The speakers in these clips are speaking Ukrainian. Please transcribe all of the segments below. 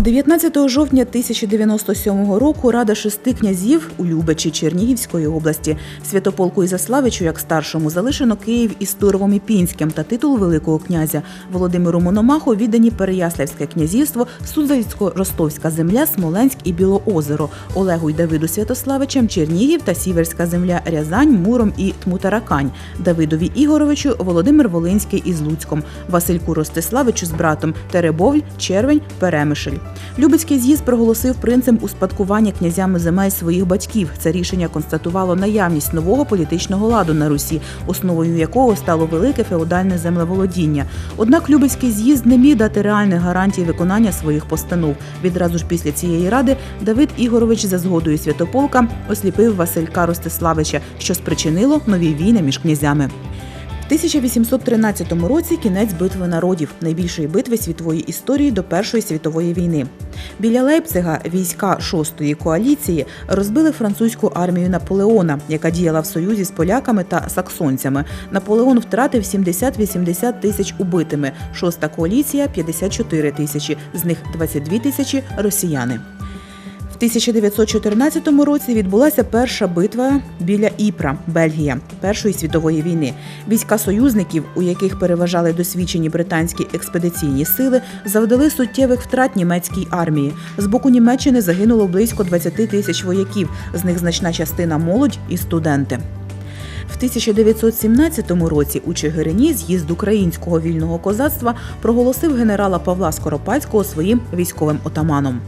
19 жовтня 1097 року Рада шести князів у Любечі Чернігівської області. Святополку Ізяславичу як старшому залишено Київ із Туровом і Пінським та титул Великого князя. Володимиру Мономаху віддані Переяславське князівство, Суздальсько-Ростовська земля, Смоленськ і Білоозеро, Олегу й Давиду Святославичем Чернігів та Сіверська земля Рязань, Муром і Тмутаракань, Давидові Ігоровичу Володимир Волинський із Луцьком, Васильку Ростиславичу з братом Теребовль, Червень, Перемишль. Любецький з'їзд проголосив принцип успадкування князями земель своїх батьків. Це рішення констатувало наявність нового політичного ладу на Русі, основою якого стало велике феодальне землеволодіння. Однак Любецький з'їзд не міг дати реальних гарантій виконання своїх постанов. Відразу ж після цієї ради Давид Ігорович за згодою Святополка осліпив Василька Ростиславича, що спричинило нові війни між князями. В 1813 році кінець битви народів, найбільшої битви світової історії до Першої світової війни. Біля Лейпцига війська шостої коаліції розбили французьку армію Наполеона, яка діяла в союзі з поляками та саксонцями. Наполеон втратив 70-80 тисяч убитими. Шоста коаліція 54 тисячі, з них 22 тисячі росіяни. В 1914 році відбулася перша битва біля Іпра, Бельгія, Першої світової війни. Війська союзників, у яких переважали досвідчені британські експедиційні сили, завдали суттєвих втрат німецькій армії. З боку Німеччини загинуло близько 20 тисяч вояків, з них значна частина молодь і студенти. В 1917 році у Чигирині з'їзд українського вільного козацтва проголосив генерала Павла Скоропадського своїм військовим отаманом.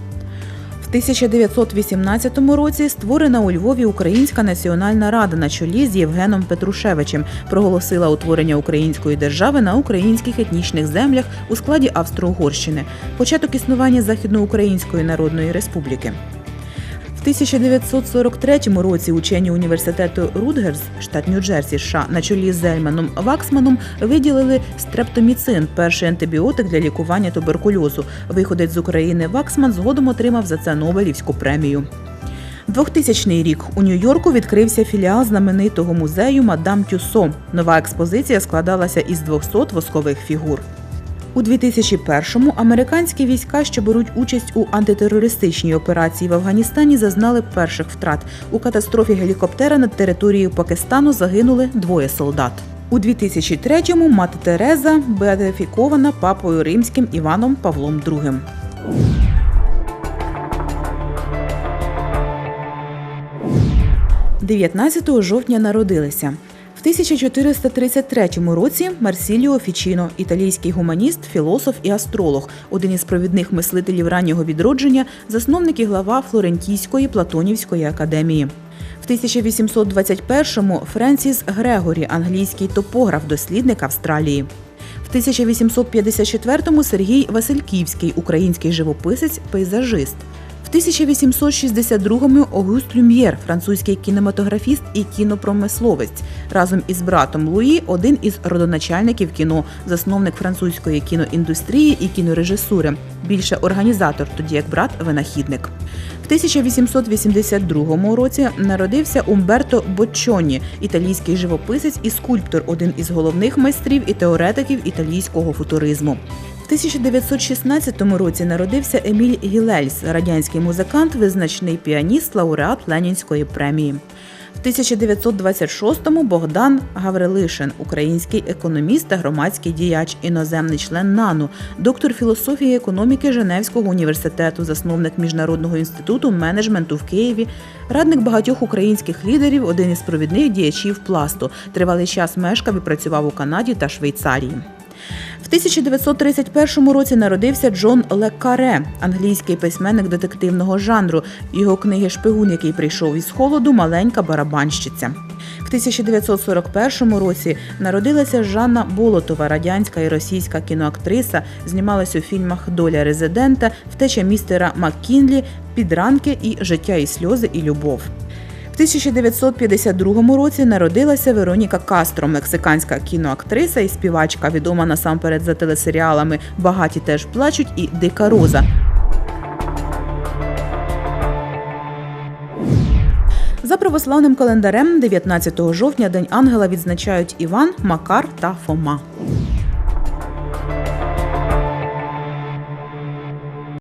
В 1918 році створена у Львові Українська національна рада на чолі з Євгеном Петрушевичем проголосила утворення української держави на українських етнічних землях у складі Австро-Угорщини, початок існування Західноукраїнської Народної Республіки. В 1943 році учені університету Рутгерс, штат Нью-Джерсі, США, на чолі з Зельманом Ваксманом виділили стрептоміцин, перший антибіотик для лікування туберкульозу. Виходець з України Ваксман згодом отримав за це Нобелівську премію. 2000 рік у Нью-Йорку відкрився філіал знаменитого музею Мадам Тюсо. Нова експозиція складалася із 200 воскових фігур. У 2001-му американські війська, що беруть участь у антитерористичній операції в Афганістані, зазнали перших втрат. У катастрофі гелікоптера над територією Пакистану загинули двоє солдат. У 2003-му мати Тереза беатифікована папою римським Іваном Павлом II. – 19 жовтня народилися. В 1433 році Марсіліо Фічіно, італійський гуманіст, філософ і астролог, один із провідних мислителів раннього відродження, засновник і глава Флорентійської Платонівської академії. В 1821-му Френсіс Грегорі, англійський топограф, дослідник Австралії. В 1854-му Сергій Васильківський, український живописець, пейзажист. В 1862-му Огюст Люм'єр, французький кінематографіст і кінопромисловець, разом із братом Луї, один із родоначальників кіно, засновник французької кіноіндустрії і кінорежисури, більше організатор, тоді як брат винахідник. В 1882 році народився Умберто Боччоні, італійський живописець і скульптор, один із головних майстрів і теоретиків італійського футуризму. В 1916 році народився Еміль Гілельс, радянський музикант, визначний піаніст, лауреат Ленінської премії. В 1926-му Богдан Гаврилишин, український економіст та громадський діяч, іноземний член НАНУ, доктор філософії і економіки Женевського університету, засновник Міжнародного інституту менеджменту в Києві, радник багатьох українських лідерів, один із провідних діячів пласту. Тривалий час мешкав і працював у Канаді та Швейцарії. В 1931 році народився Джон Ле Каре, англійський письменник детективного жанру. Його книги Шпигун, який прийшов із холоду, маленька барабанщиця. В 1941 році народилася Жанна Болотова, радянська і російська кіноактриса. Знімалась у фільмах Доля резидента, втеча містера Маккінлі, Підранки і Життя і сльози і любов. В 1952 році народилася Вероніка Кастро, мексиканська кіноактриса і співачка, відома насамперед за телесеріалами Багаті теж плачуть і Дика Роза. За православним календарем 19 жовтня День ангела відзначають Іван, Макар та Фома.